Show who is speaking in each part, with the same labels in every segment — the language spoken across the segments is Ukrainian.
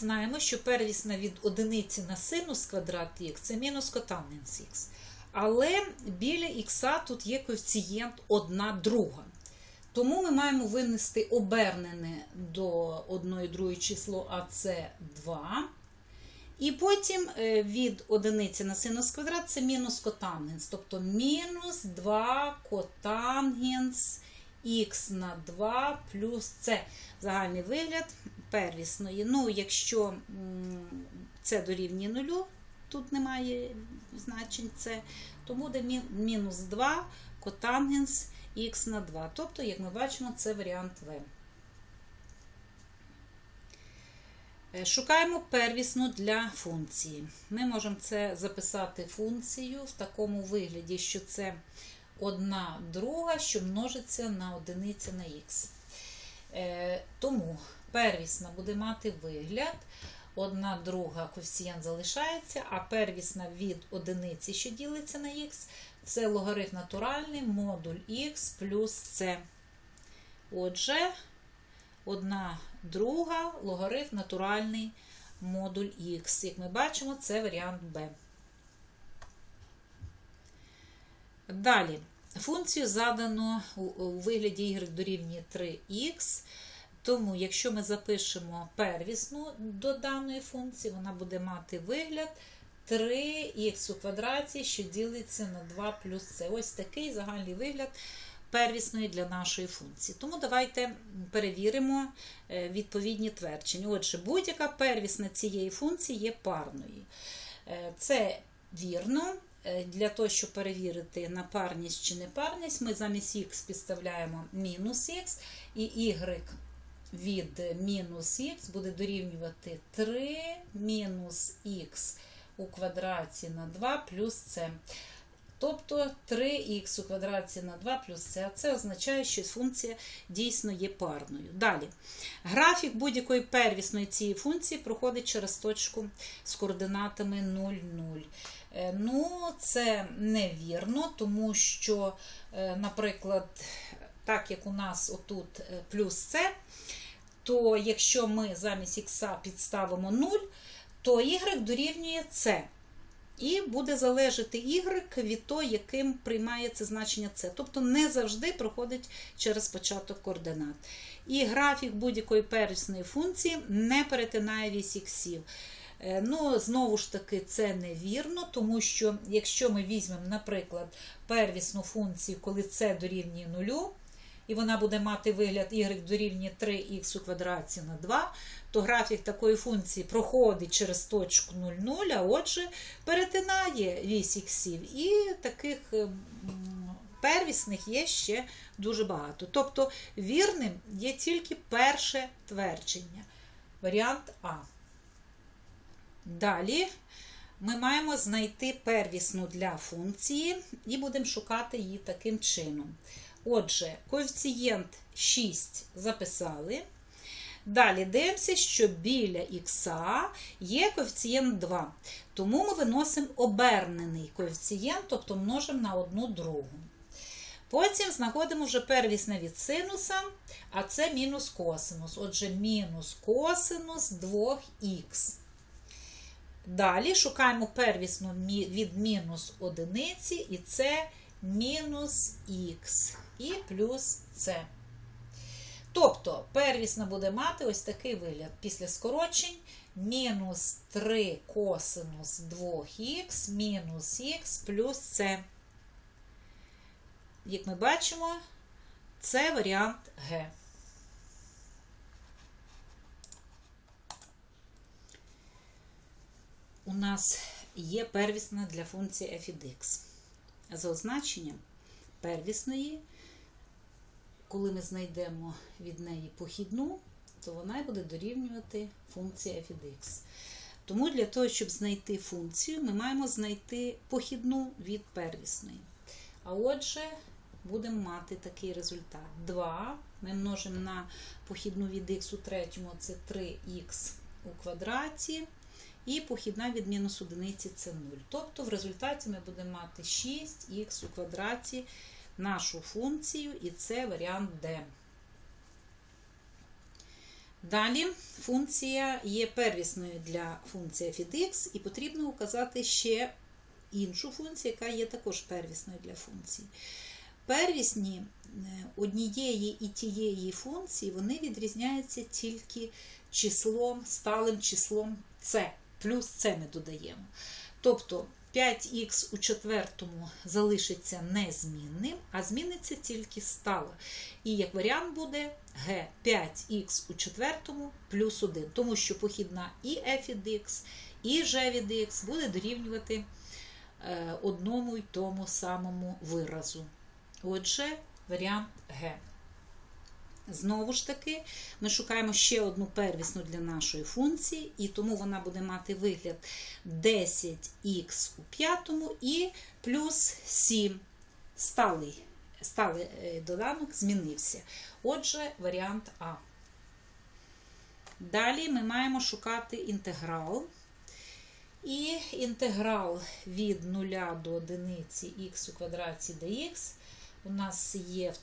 Speaker 1: знаємо, що первісна від одиниці на синус квадрат х це мінус котангенс х. Але біля х тут є коефіцієнт 1 друга. Тому ми маємо винести обернене до 1 другої число, а це 2. І потім е, від одиниці на синус квадрат це мінус котангенс. Тобто мінус 2 котангенс х на 2 плюс це загальний вигляд первісної. Ну, якщо це дорівнює нулю, тут немає значень це, то буде мінус 2 котангенс х на 2. Тобто, як ми бачимо, це варіант В. Е, Шукаємо первісну для функції. Ми можемо це записати функцію в такому вигляді, що це одна друга, що множиться на одиниця на х. Е, Тому первісна буде мати вигляд. Одна друга коефіцієнт залишається, а первісна від одиниці, що ділиться на х, це логарифм натуральний модуль х плюс c. Отже, одна друга логарифм натуральний модуль х. Як ми бачимо, це варіант Б. Далі. Функцію задано у- вигляді y дорівнює 3х. Тому, якщо ми запишемо первісну до даної функції, вона буде мати вигляд 3х у квадраті, що ділиться на 2 плюс c. Ось такий загальний вигляд первісної для нашої функції. Тому давайте перевіримо е, відповідні твердження. Отже, будь-яка первісна цієї функції є парною. Е, Це вірно. Е, Для того, щоб перевірити на парність чи непарність, ми замість х підставляємо мінус х, і y від мінус х буде дорівнювати 3 мінус х у квадраті на 2 плюс c. Тобто 3х у квадраті на 2 плюс. А це означає, що функція дійсно є парною. Далі. Графік будь-якої первісної цієї функції проходить через точку з координатами 0, 0. Е, Ну, це невірно, тому що, е, наприклад, так як у нас отут е, плюс c, то якщо ми замість х підставимо 0, то y дорівнює c. І буде залежати y від того, яким приймається значення c. Тобто не завжди проходить через початок координат. І графік будь-якої первісної функції не перетинає вісь іксів. Е, Ну, знову ж таки, це невірно, тому що якщо ми візьмемо, наприклад, первісну функцію, коли c дорівнює нулю, і вона буде мати вигляд y дорівнює 3х у квадраті на 2, то графік такої функції проходить через точку 0,0, а отже, перетинає вісь іксів. І таких е, первісних є ще дуже багато. Тобто вірним є тільки перше твердження. Варіант А. Далі ми маємо знайти первісну для функції і будемо шукати її таким чином. Отже, коефіцієнт 6 записали. Далі дивимося, що біля х є коефіцієнт 2. Тому ми виносимо обернений коефіцієнт, тобто множимо на одну другу. Потім знаходимо вже первісне від синуса, а це мінус косинус. Отже, мінус косинус 2х. Далі шукаємо первісну від мінус одиниці, і це мінус х і плюс c. Тобто первісна буде мати ось такий вигляд. Після скорочень мінус 3 косинус 2х мінус х плюс c. Як ми бачимо, це варіант Г. У нас є первісна для функції f від x. За означенням первісної, коли ми знайдемо від неї похідну, то вона буде дорівнювати функції f від x. Тому для того, щоб знайти функцію, ми маємо знайти похідну від первісної. А отже, будемо мати такий результат. 2 ми множимо на похідну від х у третьому, це 3х у квадраті. І похідна від мінус одиниці це 0. Тобто в результаті ми будемо мати 6х у квадраті нашу функцію, і це варіант D. Далі функція є первісною для функції від x, і потрібно указати ще іншу функцію, яка є також первісною для функції. Первісні е, однієї і тієї функції вони відрізняються тільки числом, сталим числом c, плюс c ми додаємо. Тобто 5х у четвертому залишиться незмінним, а зміниться тільки стало. І як варіант буде g 5х у четвертому плюс 1, тому що похідна і f від x, і g від x буде дорівнювати е, одному й тому самому виразу. Отже, варіант Г. Знову ж таки, ми шукаємо ще одну первісну для нашої функції, і тому вона буде мати вигляд 10х у п'ятому і плюс 7. Сталий, сталий е, доданок змінився. Отже, варіант А. Далі ми маємо шукати інтеграл. І інтеграл від 0 до 1 х у квадраті dx у нас є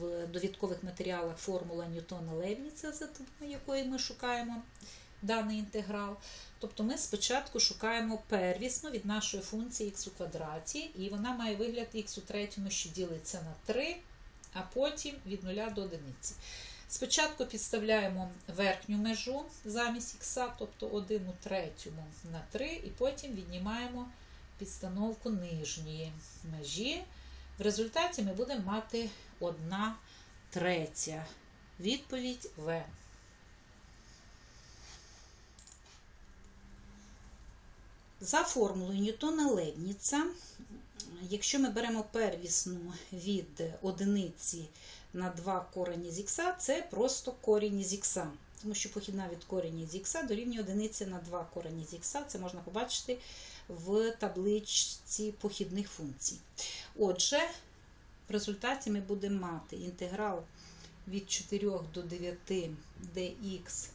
Speaker 1: в довідкових матеріалах формула Ньютона Лейбніца, за допомогою якої ми шукаємо даний інтеграл. Тобто ми спочатку шукаємо первісну від нашої функції х у квадраті, і вона має вигляд х у третьому, що ділиться на 3, а потім від 0 до 1. Спочатку підставляємо верхню межу замість х, тобто 1 у третьому на 3, і потім віднімаємо підстановку нижньої межі. В результаті ми будемо мати 1 третя. Відповідь В. За формулою Ньютона Лейбніца, якщо ми беремо первісну від одиниці на 2 корені з х, це просто корінь з х. Тому що похідна від корені з х дорівнює одиниці на 2 корені з х. Це можна побачити в табличці похідних функцій. Отже, в результаті ми будемо мати інтеграл від 4 до 9 dx,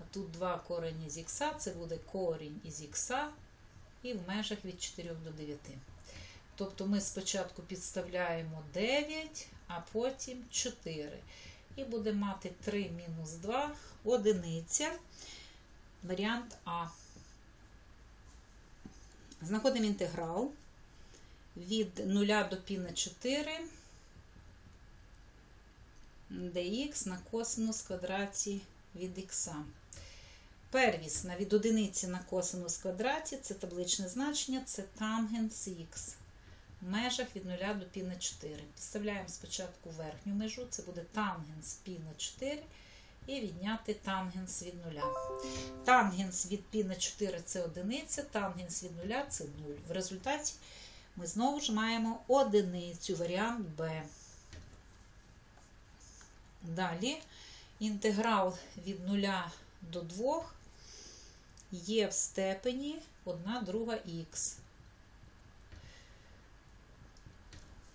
Speaker 1: а тут 2 корені з х, це буде корінь із х, і в межах від 4 до 9. Тобто ми спочатку підставляємо 9, а потім 4. І будемо мати 3 мінус 2 одиниця. Варіант А. Знаходимо інтеграл від 0 до пі на 4 dx на косинус квадраті від х. Первісна від одиниці на косинус квадраті це табличне значення, це тангенс х. В межах від 0 до пі на 4. Підставляємо спочатку верхню межу, це буде тангенс пі на 4 і відняти тангенс від 0. Тангенс від π на 4 це одиниця, тангенс від 0 це 0. В результаті ми знову ж маємо одиницю, варіант Б. Далі інтеграл від 0 до 2 є в степені 1 друга х.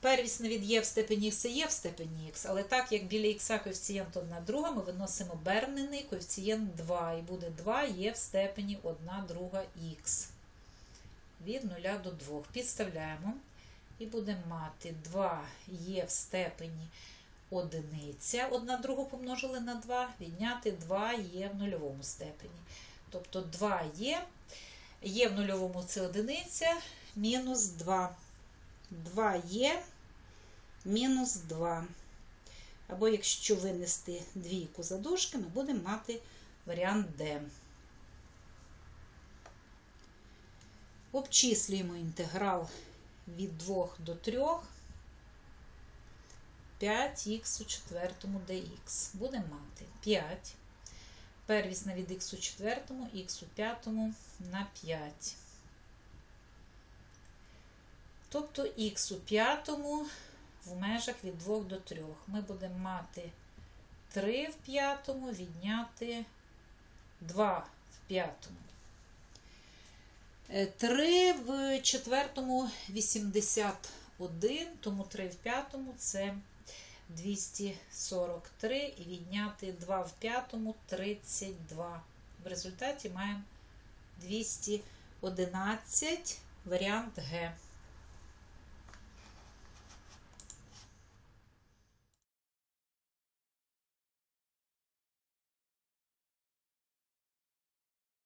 Speaker 1: Первісне від є в степені х є в степені х, але так як біля х коефіцієнт 1 друга, ми виносимо бернений коефіцієнт 2, і буде 2 є в степені 1 друга х. Від 0 до 2. Підставляємо і будемо мати 2 є в степені одиниця, 1 другу помножили на 2, відняти 2 є в нульовому степені. Тобто 2 є, є в нульовому це одиниця, мінус 2. 2 є, мінус 2. Або якщо винести двійку за дужки, ми будемо мати варіант D. Обчислюємо інтеграл від 2 до 3. 5х у четвертому dx. Будемо мати 5. Первісна від х у четвертому, х у п'ятому на 5. Тобто х у п'ятому в межах від 2 до 3. Ми будемо мати 3 в п'ятому відняти 2 в п'ятому. 3 в четвертому 81, тому 3 в п'ятому це 243 і відняти 2 в п'ятому 32. В результаті маємо 211 варіант Г.